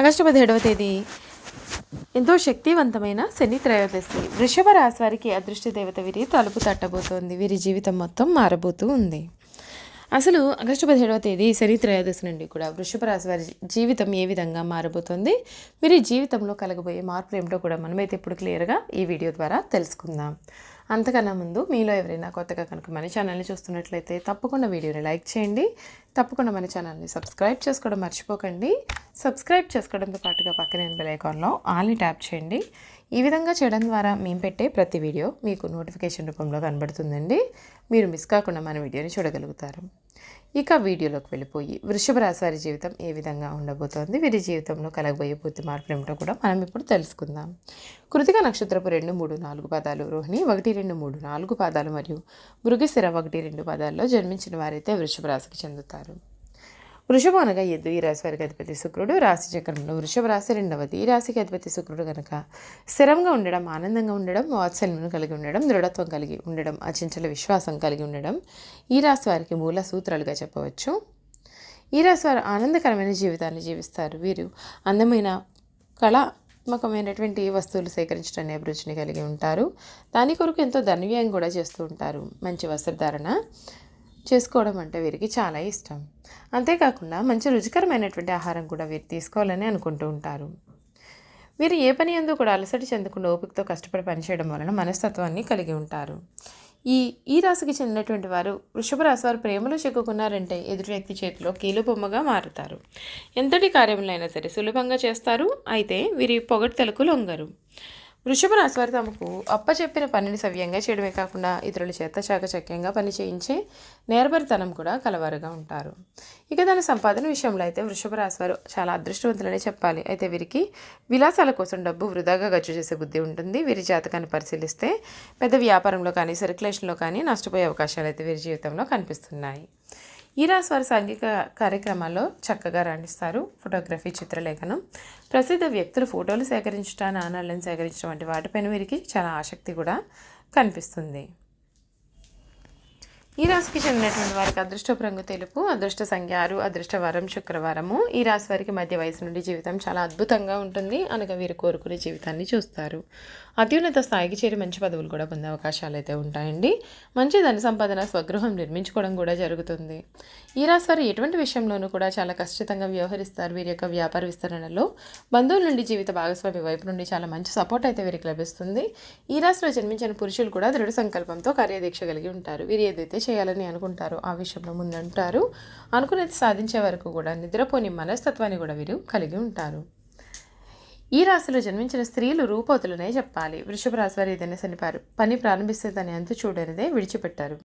August పదిహేడవ తేదీ. ఎంతో శక్తివంతమైన శని త్రయోదశి. వృషభ రాశి వారికి అదృష్ట దేవత వీరి తలుపు తట్టబోతోంది. వీరి జీవితం మొత్తం మారబోతూ ఉంది. అసలు ఆగస్టు పదిహేడవ తేదీ శని త్రయోదశి నుండి కూడా వృషభ రాశి వారి జీవితం ఏ విధంగా మారబోతోంది? వీరి జీవితంలో కలగబోయే మార్పులు ఏమిటో కూడా మనమైతే ఇప్పుడు క్లియర్గా ఈ వీడియో ద్వారా తెలుసుకుందాం. అంతకన్నా ముందు మీలో ఎవరైనా కొత్తగా కనుక మన ఛానల్ని చూస్తున్నట్లయితే తప్పకుండా వీడియోని లైక్ చేయండి. తప్పకుండా మన ఛానల్ని సబ్స్క్రైబ్ చేసుకోవడం మర్చిపోకండి. సబ్స్క్రైబ్ చేసుకోవడంతో పాటుగా పక్కనే బెల్ ఐకాన్లో ఆల్ని ట్యాప్ చేయండి. ఈ విధంగా చేయడం ద్వారా మేము పెట్టే ప్రతి వీడియో మీకు నోటిఫికేషన్ రూపంలో కనబడుతుందండి. మీరు మిస్ కాకుండా మన వీడియోని చూడగలుగుతారు. ఇక వీడియోలోకి వెళ్ళిపోయి వృషభ రాశి వారి జీవితం ఏ విధంగా ఉండబోతోంది? వీరి జీవితంలో కలగబోయే పూర్తి మార్పులు ఏమిటో కూడా మనం ఇప్పుడు తెలుసుకుందాం. కృతిక నక్షత్రపు రెండు మూడు నాలుగు పాదాలు రోహిణి ఒకటి రెండు మూడు నాలుగు పాదాలు మరియు మృగశిర ఒకటి రెండు పాదాల్లో జన్మించిన వారైతే వృషభ రాశికి చెందుతారు. వృషభం అనగా ఎద్దు. ఈ రాశి వారికి అధిపతి శుక్రుడు. రాశి చక్రంలో వృషభ రాశి రెండవది. ఈ రాశికి అధిపతి శుక్రుడు కనుక స్థిరంగా ఉండడం ఆనందంగా ఉండడం వాత్సల్యం కలిగి ఉండడం దృఢత్వం కలిగి ఉండడం అచంచల విశ్వాసం కలిగి ఉండడం ఈ రాశి వారికి మూల సూత్రాలుగా చెప్పవచ్చు. ఈ రాశి వారు ఆనందకరమైన జీవితాన్ని జీవిస్తారు. వీరు అందమైన కళాత్మకమైనటువంటి వస్తువులు సేకరించడానికి అభిరుచిని కలిగి ఉంటారు. దాని కొరకు ఎంతో ధనవ్యయం కూడా చేస్తూ ఉంటారు. మంచి వస్త్రధారణ చేసుకోవడం అంటే వీరికి చాలా ఇష్టం. అంతేకాకుండా మంచి రుచికరమైనటువంటి ఆహారం కూడా వీరు తీసుకోవాలని అనుకుంటూ ఉంటారు. వీరు ఏ పని ఎందు కూడా అలసటి చెందకుండా ఓపికతో కష్టపడి పనిచేయడం వలన మనస్తత్వాన్ని కలిగి ఉంటారు. ఈ ఈ రాశికి చెందినటువంటి వారు వృషభ రాశి వారు ప్రేమలో చిక్కుకున్నారంటే ఎదుటి వ్యక్తి చేతిలో కీలు బొమ్మగా మారుతారు. ఎంతటి కార్యములైనా సరే సులభంగా చేస్తారు. అయితే వీరి పొగడ్తలకు లొంగరు. వృషభ రాశి వారు తమకు అప్పచెప్పిన పనిని సవ్యంగా చేయడమే కాకుండా ఇతరుల చేత చాకచక్యంగా పని చేయించే నేర్భరితనం కూడా కలవారుగా ఉంటారు. ఇక దాని సంపాదన విషయంలో అయితే వృషభ రాశి వారు చాలా అదృష్టవంతులనే చెప్పాలి. అయితే వీరికి విలాసాల కోసం డబ్బు వృధాగా ఖర్చు చేసే బుద్ధి ఉంటుంది. వీరి జాతకాన్ని పరిశీలిస్తే పెద్ద వ్యాపారంలో కానీ సర్క్యులేషన్లో కానీ నష్టపోయే అవకాశాలు అయితే వీరి జీవితంలో కనిపిస్తున్నాయి. ఈ రాశి సాంఘిక కార్యక్రమాల్లో చక్కగా రాణిస్తారు ఫోటోగ్రఫీ చిత్రలేఖనం. ప్రసిద్ధ వ్యక్తులు ఫోటోలు సేకరించడం నాణాలను సేకరించడం వంటి వాటిపైన వీరికి చాలా ఆసక్తి కూడా కనిపిస్తుంది. ఈ రాశికి చెందినటువంటి వారికి అదృష్టపు రంగు తెలుపు అదృష్ట సంఖ్య ఆరు అదృష్టవారం శుక్రవారము. ఈ రాశి వారికి మధ్య వయసు నుండి జీవితం చాలా అద్భుతంగా ఉంటుంది. అనగా వీరు కోరుకునే జీవితాన్ని చూస్తారు. అత్యున్నత స్థాయికి చేరి మంచి పదవులు కూడా పొందే అవకాశాలు అయితే ఉంటాయండి. మంచి ధన సంపాదన స్వగృహం నిర్మించుకోవడం కూడా జరుగుతుంది. ఈ రాశి వారు ఎటువంటి విషయంలోనూ కూడా చాలా ఖచ్చితంగా వ్యవహరిస్తారు. వీరి యొక్క వ్యాపార విస్తరణలో బంధువుల నుండి జీవిత భాగస్వామి వైపు నుండి చాలా మంచి సపోర్ట్ అయితే వీరికి లభిస్తుంది. ఈ రాశిలో జన్మించిన పురుషులు కూడా దృఢ సంకల్పంతో కార్యదీక్ష కలిగి ఉంటారు. వీరు ఏదైతే చేయాలని అనుకుంటారో ఆ విషయంలో ముందంటారు. అనుకునేది సాధించే వరకు కూడా నిద్రపోని మనస్తత్వాన్ని కూడా వీరు కలిగి ఉంటారు. ఈ రాశిలో జన్మించిన స్త్రీలు రూపవతులనే చెప్పాలి. వృషభ రాశి వారు ఏదైనా సనిపారు పని ప్రారంభిస్తే దాన్ని అంతు చూడనిదే విడిచిపెట్టారు.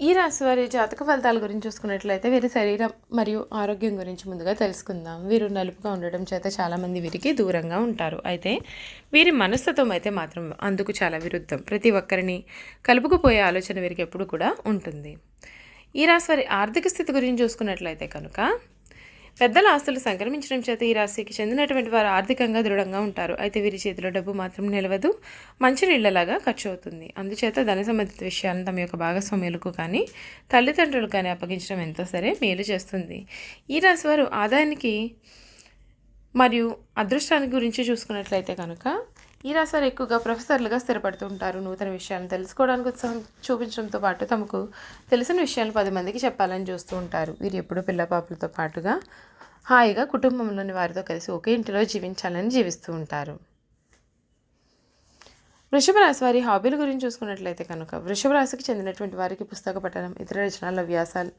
ఈ రాశి వారి జాతక ఫలితాల గురించి చూసుకున్నట్లయితే వీరి శరీరం మరియు ఆరోగ్యం గురించి ముందుగా తెలుసుకుందాం. వీరు నలుపుగా ఉండడం చేత చాలామంది వీరికి దూరంగా ఉంటారు. అయితే వీరి మనస్తత్వం అయితే మాత్రం అందుకు చాలా విరుద్ధం. ప్రతి ఒక్కరిని కలుపుకుపోయే ఆలోచన వీరికి ఎప్పుడు కూడా ఉంటుంది. ఈ రాశి వారి ఆర్థిక స్థితి గురించి చూసుకున్నట్లయితే కనుక పెద్దల ఆస్తులు సంక్రమించడం చేత ఈ రాశికి చెందినటువంటి వారు ఆర్థికంగా దృఢంగా ఉంటారు. అయితే వీరి చేతిలో డబ్బు మాత్రం నిలవదు. మంచి నీళ్ళలాగా ఖర్చు అవుతుంది అందుచేత ధన సంబంధిత విషయాలను తమ యొక్క భాగస్వామ్యులకు కానీ తల్లిదండ్రులకు కానీ అప్పగించడం ఎంతో సరే మేలు చేస్తుంది. ఈ రాశి వారు ఆదాయానికి మరియు అదృష్టానికి గురించి చూసుకున్నట్లయితే కనుక ఈ రాశివారు ఎక్కువగా ప్రొఫెసర్లుగా స్థిరపడుతూ ఉంటారు నూతన విషయాలను తెలుసుకోవడానికి ఉత్సాహం చూపించడంతో పాటు తమకు తెలిసిన విషయాలు పది మందికి చెప్పాలని చూస్తూ ఉంటారు. వీరు ఎప్పుడూ పిల్లపాపులతో పాటుగా హాయిగా కుటుంబంలోని వారితో కలిసి ఒకే ఇంటిలో జీవించాలని జీవిస్తూ ఉంటారు. వృషభ రాశి వారి హాబీల గురించి చూసుకున్నట్లయితే కనుక వృషభ రాశికి చెందినటువంటి వారికి పుస్తక పఠనం ఇతర రచనల వ్యాసాలు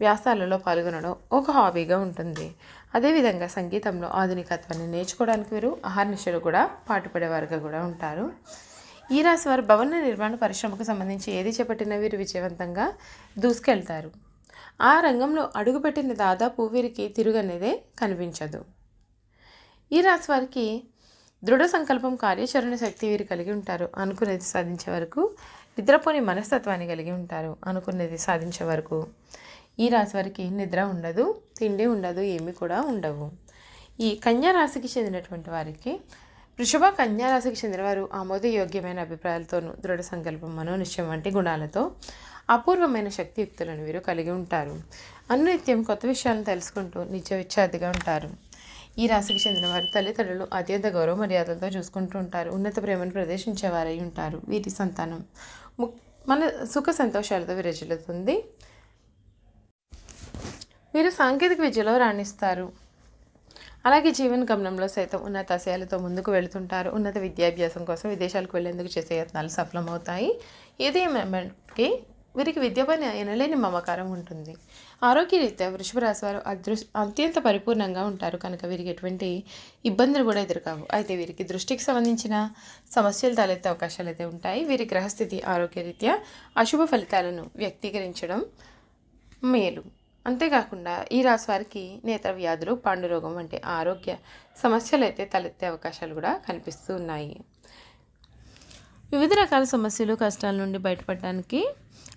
వ్యాసాలలో పాల్గొనడం ఒక హాబీగా ఉంటుంది. అదేవిధంగా సంగీతంలో ఆధునికత్వాన్ని నేర్చుకోవడానికి వీరు అహర్నిశలు కూడా పాటుపడేవారుగా కూడా ఉంటారు. ఈ రాశి వారు భవన నిర్మాణ పరిశ్రమకు సంబంధించి ఏది చేపట్టినా వీరు విజయవంతంగా దూసుకెళ్తారు. ఆ రంగంలో అడుగుపెట్టిన దాదాపు వీరికి తిరుగనేదే కనిపించదు. ఈ రాశి వారికి దృఢ సంకల్పం కార్యాచరణ శక్తి వీరు కలిగి ఉంటారు అనుకునేది సాధించే వరకు నిద్రపోని మనస్తత్వాన్ని కలిగి ఉంటారు అనుకునేది సాధించే వరకు. ఈ రాశి వారికి నిద్ర ఉండదు తిండి ఉండదు ఏమీ కూడా ఉండవు. ఈ కన్యా రాశికి చెందినటువంటి వారికి వృషభ కన్యా రాశికి చెందినవారు ఆమోదయోగ్యమైన అభిప్రాయాలతోనూ దృఢ సంకల్పం మనోనిశ్చయం వంటి గుణాలతో అపూర్వమైన శక్తియుక్తులను వీరు కలిగి ఉంటారు. అనునిత్యం కొత్త విషయాలను తెలుసుకుంటూ నిత్య విచ్ఛాదిగా ఉంటారు. ఈ రాశికి చెందిన వారు తల్లిదండ్రులు అత్యంత గౌరవ మర్యాదలతో చూసుకుంటూ ఉంటారు. ఉన్నత ప్రేమను ప్రదర్శించేవారై ఉంటారు. వీరి సంతానం ము- మన సుఖ సంతోషాలతో విరజిల్లుతుంది. వీరు సాంకేతిక విద్యలో రాణిస్తారు. అలాగే జీవన గమనంలో సైతం ఉన్నత ఆశయాలతో ముందుకు వెళుతుంటారు. ఉన్నత విద్యాభ్యాసం కోసం విదేశాలకు వెళ్ళేందుకు చేసే యత్నాలు సఫలమవుతాయి. ఏదేమైనప్పటికీ వీరికి విద్యపైన ఎనలేని మమకారం ఉంటుంది. ఆరోగ్యరీత్యా వృషభ రాశి వారు అదృ అత్యంత పరిపూర్ణంగా ఉంటారు. కనుక వీరికి ఎటువంటి ఇబ్బందులు కూడా ఎదురుకావు. అయితే వీరికి దృష్టికి సంబంధించిన సమస్యలు తలెత్తే అవకాశాలు అయితే ఉంటాయి. వీరి గ్రహస్థితి ఆరోగ్యరీత్యా అశుభ ఫలితాలను వ్యక్తీకరించడం మేలు. అంతేకాకుండా ఈ రాశి వారికి నేత్ర వ్యాధులు పాండురోగం వంటి ఆరోగ్య సమస్యలు అయితే తలెత్తే అవకాశాలు కూడా కనిపిస్తూ ఉన్నాయి వివిధ రకాల సమస్యలు కష్టాల నుండి బయటపడడానికి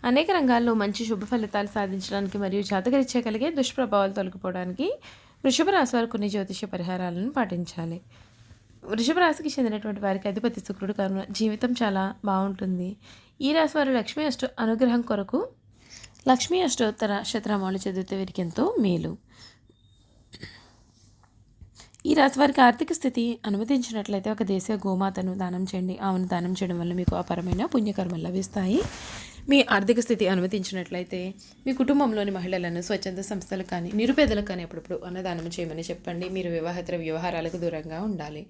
అనేక రంగాల్లో మంచి శుభ ఫలితాలు సాధించడానికి మరియు జాతకరీత్యా కలిగే దుష్ప్రభావాలు తొలగిపోవడానికి వృషభ రాశి వారు కొన్ని జ్యోతిష పరిహారాలను పాటించాలి. వృషభ రాశికి చెందినటువంటి వారికి అధిపతి శుక్రుడు కారణం జీవితం చాలా బాగుంటుంది. ఈ రాశి వారు లక్ష్మీ అష్ట అనుగ్రహం కొరకు లక్ష్మీ అష్టోత్తర శతనామాలు చదివితే వీరికి ఎంతో మేలు. ఈ రాశి వారికి ఆర్థిక స్థితి అనుమతించినట్లయితే ఒక దేశ గోమాతను దానం చేయండి. ఆవును దానం చేయడం వల్ల మీకు అపరమైన పుణ్యకర్మలు లభిస్తాయి. మీ ఆర్థిక స్థితి అనుమతించినట్లయితే మీ కుటుంబంలోని మహిళలను స్వచ్ఛంద సంస్థలు కానీ నిరుపేదలకు కానీ ఎప్పుడప్పుడు అన్నదానం చేయమని చెప్పండి. మీరు వివాహేతర వ్యవహారాలకు దూరంగా ఉండాలి.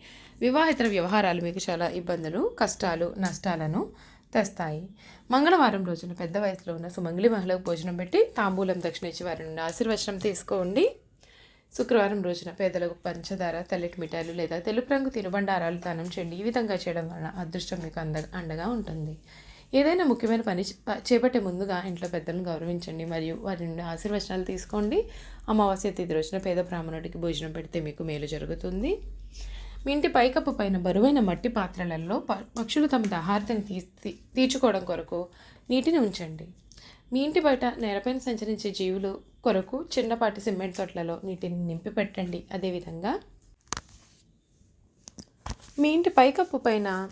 వివాహేతర వ్యవహారాలు మీకు చాలా ఇబ్బందులు కష్టాలు నష్టాలను తెస్తాయి. మంగళవారం రోజున పెద్ద వయసులో ఉన్న సుమంగళి మహిళకు భోజనం పెట్టి తాంబూలం దక్షిణ ఇచ్చి వారి నుండి ఆశీర్వచనం తీసుకోండి. శుక్రవారం రోజున పేదలకు పంచదార తెల్లటి మిఠాయిలు లేదా తెలుపు రంగు తినుబండారాలు దానం చేయండి. ఈ విధంగా చేయడం వలన అదృష్టం మీకు అంద అండగా ఉంటుంది. ఏదైనా ముఖ్యమైన పని చేపట్టే ముందుగా ఇంట్లో పెద్దలను గౌరవించండి మరియు వారి నుండి ఆశీర్వచనాలు తీసుకోండి. అమావాస్య తిథి రోజున పేద బ్రాహ్మణుడికి భోజనం పెడితే మీకు మేలు జరుగుతుంది. మీ ఇంటి పైకప్పు పైన బరువైన మట్టి పాత్రలలో ప- పక్షులు తమ దాహార్తని తీ తీర్చుకోవడం కొరకు నీటిని ఉంచండి. మీ ఇంటి బయట నేలపైన సంచరించే జీవులు కొరకు చిన్నపాటి సిమెంట్ తొట్లలో నీటిని నింపి పెట్టండి అదేవిధంగా మీ ఇంటి పైకప్పు పైన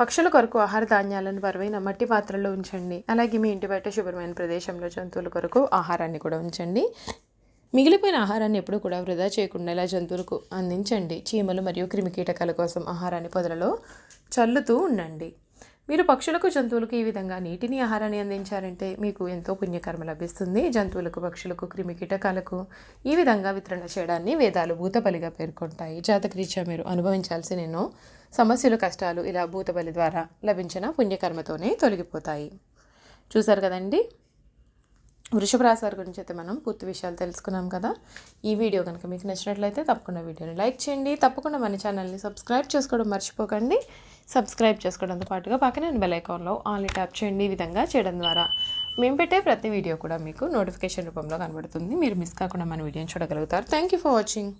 పక్షుల కొరకు ఆహార ధాన్యాలను బరువైన మట్టి పాత్రలో ఉంచండి. అలాగే మీ ఇంటి బయట శుభ్రమైన ప్రదేశంలో జంతువుల కొరకు ఆహారాన్ని కూడా ఉంచండి. మిగిలిపోయిన ఆహారాన్ని ఎప్పుడూ కూడా వృధా చేయకుండా ఇలా జంతువులకు అందించండి. చీమలు మరియు క్రిమికీటకాల కోసం ఆహారాన్ని పొదలలో చల్లుతూ ఉండండి. మీరు పక్షులకు జంతువులకు ఈ విధంగా నీటిని ఆహారాన్ని అందించారంటే మీకు ఎంతో పుణ్యకర్మ లభిస్తుంది. జంతువులకు పక్షులకు క్రిమికీటకాలకు ఈ విధంగా వితరణ చేయడాన్ని వేదాలు భూతబలిగా పేర్కొంటాయి. జాతకరీత్యా మీరు అనుభవించాల్సిన ఎన్నో సమస్యలు కష్టాలు ఇలా భూతబలి ద్వారా లభించిన పుణ్యకర్మతోనే తొలగిపోతాయి. చూసారు కదండి? వృషభ రాశి వారి గురించి అయితే మనం పూర్తి విషయాలు తెలుసుకున్నాం కదా. ఈ వీడియో కనుక మీకు నచ్చినట్లయితే తప్పకుండా వీడియోని లైక్ చేయండి. తప్పకుండా మన ఛానల్ని సబ్స్క్రైబ్ చేసుకోవడం మర్చిపోకండి. సబ్స్క్రైబ్ చేసుకోవడంతో పాటుగా పక్కనే బెల్ ఐకాన్లో ఆన్లీ ట్యాప్ చేయండి. ఈ విధంగా చేయడం ద్వారా మేము పెట్టే ప్రతి వీడియో కూడా మీకు నోటిఫికేషన్ రూపంలో కనబడుతుంది. మీరు మిస్ కాకుండా మన వీడియోని చూడగలుగుతారు. Thank you for watching